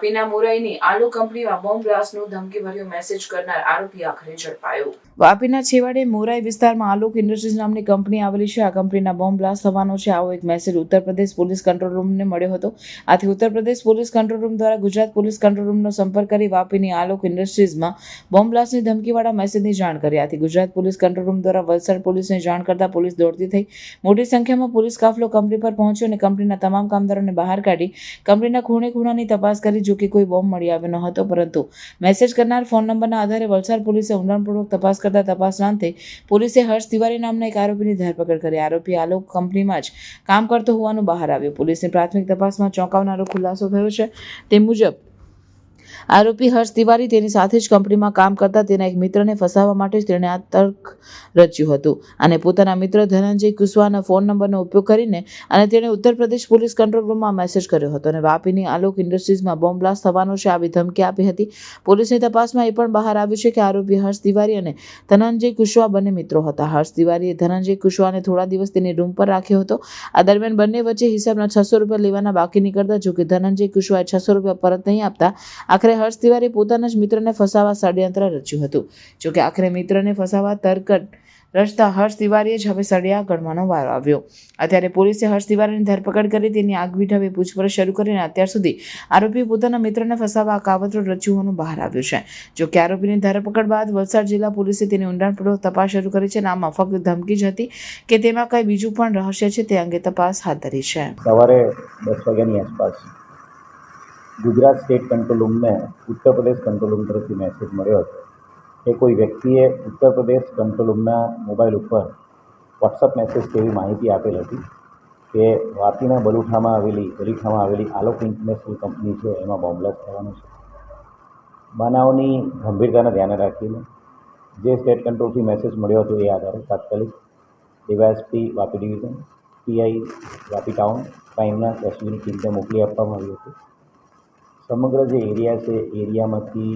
વાપીના મોરાઈની આલુ કંપનીમાં bomb બ્લાસ્ટનું ધમકીભર્યો message કરનાર આરોપી આખરે ઝડપાયો. વાપીના છેવાડે મોરાઈ વિસ્તારમાં આલોક ઇન્ડસ્ટ્રીઝ નામની કંપની આવેલી છે. આ કંપનીના બોમ્બ બ્લાસ્ટ થવાનો છે. આવો એક message Uttar Pradesh police control રૂમને મળ્યો હતો. આથી Uttar Pradesh police control room દ્વારા ગુજરાત પોલીસ કંટ્રોલ રૂમનો સંપર્ક કરી વાપીની આલોક ઇન્ડસ્ટ્રીઝમાં બોમ્બ બ્લાસ્ટની ધમકીવાળા મેસેજની જાણ કરી. આથી ગુજરાત પોલીસ કંટ્રોલ રૂમ દ્વારા વલસાડ પોલીસને જાણ કરતા પોલીસ દોડતી થઈ. મોટી સંખ્યામાં પોલીસ કાફલો કંપની પર પહોંચ્યો અને કંપનીના તમામ કામદારોને બહાર કાઢી. કંપનીના ખૂણે ખૂણાની તપાસ કરી જો કે કોઈ બોમ્બ મળી આવ્યો ન હતો, પરંતુ મેસેજ કરનાર ફોન નંબરના આધારે વલસાડ પોલીસે ઊંડાણપૂર્વક તપાસ કરતા તપાસનાંતે પોલીસે હર્ષ તિવારી નામના એક આરોપીની ધરપકડ કરી. આરોપી આલોક કંપનીમાં જ કામ કરતો હોવાનું બહાર આવ્યું. પોલીસની પ્રાથમિક તપાસમાં ચોંકાવનારો ખુલાસો થયો છે. તે મુજબ આરોપી હર્ષ તિવારી તેની સાથે જ કંપનીમાં કામ કરતા તેના એક મિત્રને ફસાવવા માટે જ તેણે આ તર્ક રચ્યું હતું. અને પોતાના મિત્ર ધનંજય કુશવાના ફોન નંબરનો ઉપયોગ કરીને અને તેણે ઉત્તર પ્રદેશ પોલીસ કંટ્રોલ રૂમમાં મેસેજ કર્યો હતો અને વાપીની આલોક ઇન્ડસ્ટ્રીઝમાં બોમ્બ બ્લાસ્ટ થવાનો છે આવી ધમકી આપી હતી. પોલીસની તપાસમાં એ પણ બહાર આવ્યું છે કે આરોપી હર્ષ તિવારી અને ધનંજય કુશવા બંને મિત્રો હતા. હર્ષ તિવારીએ ધનંજય કુશવાને થોડા દિવસ તેની રૂમ પર રાખ્યો હતો. આ દરમિયાન બંને વચ્ચે હિસાબના છસો રૂપિયા લેવાના બાકી નીકળતા જો કે ધનંજય કુશવાએ છસો રૂપિયા પરત નહીં આપતા. આખરે હર્ષ તિવારી પોતાના જ મિત્રને ફસાવા ષડયંત્ર રચ્યું હતું. જોકે આખરે મિત્રને ફસાવા તરકટ રચતા હર્ષ તિવારીએ જ હવે સળિયા ગણવાનો વારો આવ્યો. અત્યારે પોલીસે હર્ષ તિવારીની ધરપકડ કરી તેની આગવી ઢબે પૂછપરછ શરૂ કરીને અત્યાર સુધી આરોપી પોતાના મિત્રને ફસાવવા આ કાવતરું રચ્યું હોવાનું બહાર આવ્યું છે. જો કે આરોપીની ધરપકડ બાદ વલસાડ જિલ્લા પોલીસે તેની ઊંડાણપૂર્વક તપાસ શરૂ કરી છે અને આમાં ફક્ત ધમકી જ હતી કે તેમાં કંઈ બીજું પણ રહસ્ય છે તે અંગે તપાસ હાથ ધરી છે. સવારે દસ વાગ્યાની આસપાસ ગુજરાત સ્ટેટ કંટ્રોલ રૂમને ઉત્તર પ્રદેશ કંટ્રોલ રૂમ તરફથી મેસેજ મળ્યો હતો કે કોઈ વ્યક્તિએ ઉત્તર પ્રદેશ કંટ્રોલ રૂમના મોબાઈલ ઉપર વોટ્સઅપ મેસેજ જેવી માહિતી આપેલ હતી કે વાપીના બલુઠામાં આવેલી, બલીઠામાં આવેલી આલોક ઇન્ટરનેશનલ કંપની છે, એમાં બોમ્બલાસ્ટ થવાનો છે. બનાવની ગંભીરતાને ધ્યાને રાખીને જે સ્ટેટ કંટ્રોલથી મેસેજ મળ્યો હતો એ આધારે તાત્કાલિક DYSP Vapi division PI Vapi town ક્રાઇમના એસબીની ટીમને મોકલી આપવામાં આવી હતી. સમગ્ર જે એરિયા છે, એરિયામાંથી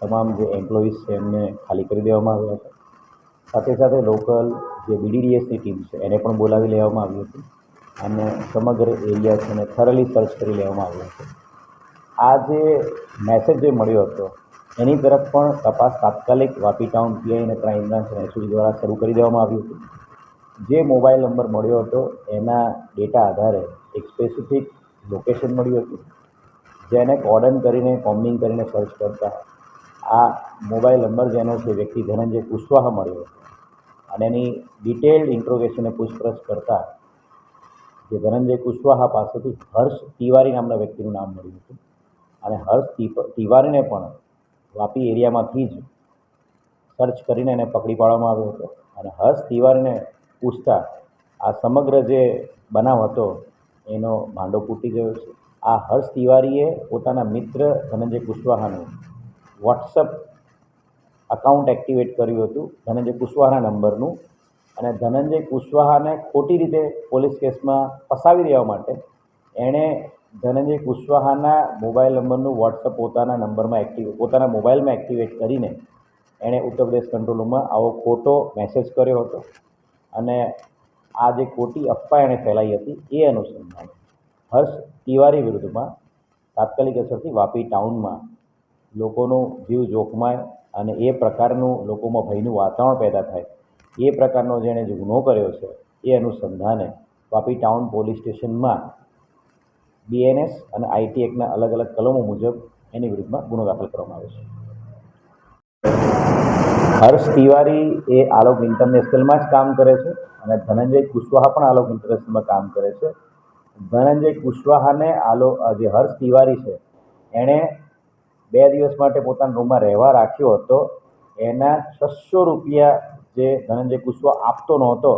તમામ જે એમ્પ્લોઈઝ છે, એમને ખાલી કરી દેવામાં આવ્યા હતા સાથે સાથે લોકલ જે બીડીડીએસની ટીમ છે, એને પણ બોલાવી લેવામાં આવી હતી અને સમગ્ર એરિયા છે એને થરલી સર્ચ કરી લેવામાં આવ્યો હતો આ જે મેસેજ જે મળ્યો હતો, એની તરફ પણ તપાસ તાત્કાલિક વાપી ટાઉન પીઆઈ અને ક્રાઇમ બ્રાન્ચ એસઓજી દ્વારા શરૂ કરી દેવામાં આવ્યું હતું. જે મોબાઈલ નંબર મળ્યો હતો, એના ડેટા આધારે એક સ્પેસિફિક લોકેશન મળ્યું હતું. જેને કોર્ડન કરીને કોમ્બિંગ કરીને સર્ચ કરતા. આ મોબાઈલ નંબર જેનો છે, વ્યક્તિ ધનંજય કુશવાહા મળ્યો. હતો અને એની ડિટેલ્ડ ઇન્ટ્રોગેશને પૂછપરછ કરતા જે ધનંજય કુશવાહા પાસેથી હર્ષ તિવારી નામના વ્યક્તિનું નામ મળ્યું હતું. અને હર્ષ તિવારીને પણ વાપી એરિયામાંથી જ સર્ચ કરીને એને પકડી પાડવામાં આવ્યો હતો. અને હર્ષ તિવારીને પૂછતા, આ સમગ્ર જે બનાવ હતો, એનો ભાંડો ફૂટી ગયો છે? આ હર્ષ તિવારીએ પોતાના મિત્ર ધનંજય કુશવાહાનું વોટ્સઅપ અકાઉન્ટ એક્ટિવેટ કર્યું હતું, ધનંજય કુશવાહાના નંબરનું. અને ધનંજય કુશવાહાને ખોટી રીતે પોલીસ કેસમાં ફસાવી દેવા માટે એણે ધનંજય કુશવાહાના મોબાઈલ નંબરનું વોટ્સઅપ પોતાના નંબરમાં એક્ટિવ પોતાના મોબાઈલમાં એક્ટિવેટ કરીને એણે ઉત્તર પ્રદેશ કંટ્રોલ રૂમમાં આવો ખોટો મેસેજ કર્યો હતો. અને આ જે ખોટી અફવા એણે ફેલાઈ હતી, એ અનુસંધાને હર્ષ તિવારી વિરુદ્ધમાં તાત્કાલિક અસરથી વાપી ટાઉનમાં લોકોનો જીવ જોખમાય અને એ પ્રકારનું લોકોમાં ભયનું વાતાવરણ પેદા થાય. એ પ્રકારનો જેણે જે ગુનો કર્યો છે, એ અનુસંધાને વાપી ટાઉન પોલીસ સ્ટેશનમાં બીએનએસ અને આઈટી એક્ટના અલગ અલગ કલમો મુજબ એની વિરુદ્ધમાં ગુનો દાખલ કરવામાં આવ્યો છે. હર્ષ તિવારી એ આલોક ઇન્ટરનેશનલમાં જ કામ કરે છે અને ધનંજય કુશવાહા પણ આલોક ઇન્ટરનેશનલમાં કામ કરે છે. ધનંજય કુશવાહાને આલો જે હર્ષ તિવારી છે. એણે બે દિવસ માટે પોતાના રૂમમાં રહેવા રાખ્યો હતો. એના છસો રૂપિયા જે ધનંજય કુશવા આપતો નહોતો,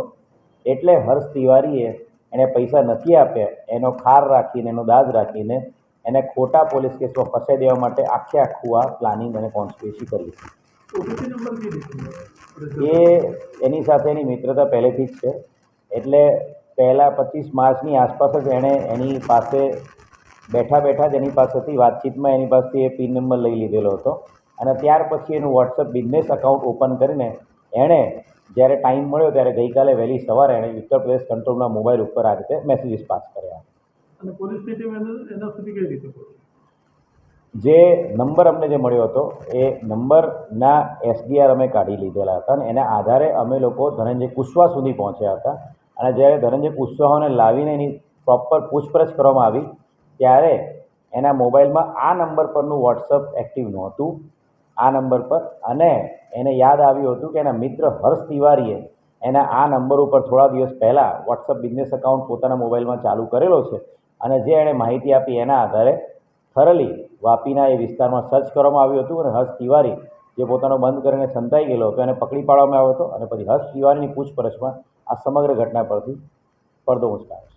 એટલે હર્ષ તિવારીએ એણે પૈસા નથી આપ્યા. એનો ખાર રાખીને, એનો દાજ રાખીને એને ખોટા પોલીસ કેસમાં ફસાઈ દેવા માટે આખે આખું આ પ્લાનિંગ અને કોન્સ્પિરેસી કરી એ એની સાથે એની મિત્રતા પહેલેથી જ છે. એટલે પહેલાં પચીસ માર્ચની આસપાસ જ એણે એની પાસે બેઠા બેઠા જ એની પાસેથી વાતચીતમાં એની પાસેથી એ પિન નંબર લઈ લીધેલો હતો. અને ત્યાર પછી એનું વોટ્સઅપ બિઝનેસ અકાઉન્ટ ઓપન કરીને એણે જ્યારે ટાઈમ મળ્યો ત્યારે ગઈકાલે વહેલી સવારે એણે ઉત્તર પ્રદેશ કંટ્રોલના મોબાઈલ ઉપર આ રીતે મેસેજીસ પાસ કર્યા. અને પોલીસ એના સુધી કઈ રીતે જે નંબર અમને જે મળ્યો હતો એ નંબરના એસડીઆર અમે કાઢી લીધેલા હતા અને એના આધારે અમે લોકો ધનંજય કુશવા સુધી પહોંચ્યા હતા. અને જ્યારે ધનંજય કુશવાહાને લાવીને એની પ્રોપર પૂછપરછ કરવામાં આવી, ત્યારે એના મોબાઈલમાં આ નંબર પરનું વોટ્સઅપ એક્ટિવ નહોતું. આ નંબર પર અને એને યાદ આવ્યું હતું કે એના મિત્ર હર્ષ તિવારીએ એના આ નંબર ઉપર થોડા દિવસ પહેલાં વોટ્સઅપ બિઝનેસ એકાઉન્ટ પોતાના મોબાઈલમાં ચાલુ કરેલો છે અને જે એણે માહિતી આપી એના આધારે થરલી વાપીના એ વિસ્તારમાં સર્ચ કરવામાં આવ્યું હતું અને હર્ષ તિવારી જે પોતાનો બંધ કરીને સંતાઈ ગયેલો હતો, એને પકડી પાડવામાં આવ્યો હતો અને પછી હર્ષ તિવારીની પૂછપરછમાં આ સમગ્ર ઘટના પરથી પડદો ઉચકાયો છે.